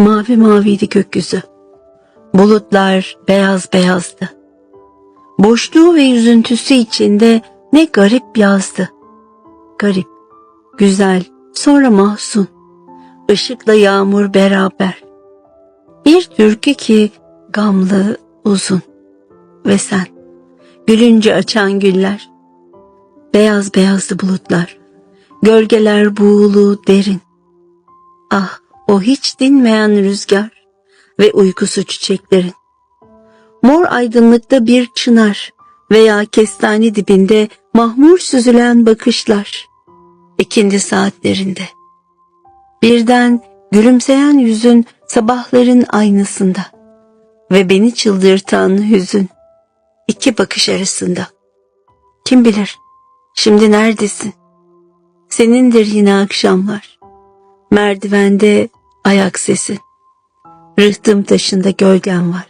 Mavi maviydi gökyüzü. Bulutlar beyaz beyazdı. Boşluğu ve üzüntüsü içinde ne garip yazdı. Garip, güzel, sonra mahzun. Işıkla yağmur beraber. Bir türkü ki gamlı, uzun. Ve sen, gülünce açan güller. Beyaz beyazdı bulutlar. Gölgeler buğulu, derin. Ah, o hiç dinmeyen rüzgar ve uykusu çiçeklerin. Mor aydınlıkta bir çınar veya kestane dibinde mahmur süzülen bakışlar. İkindi saatlerinde. Birden gülümseyen yüzün sabahların aynısında ve beni çıldırtan hüzün iki bakış arasında. Kim bilir şimdi neredesin? Senindir yine akşamlar. Merdivende ayak sesi. Rıhtım taşında gölgen var.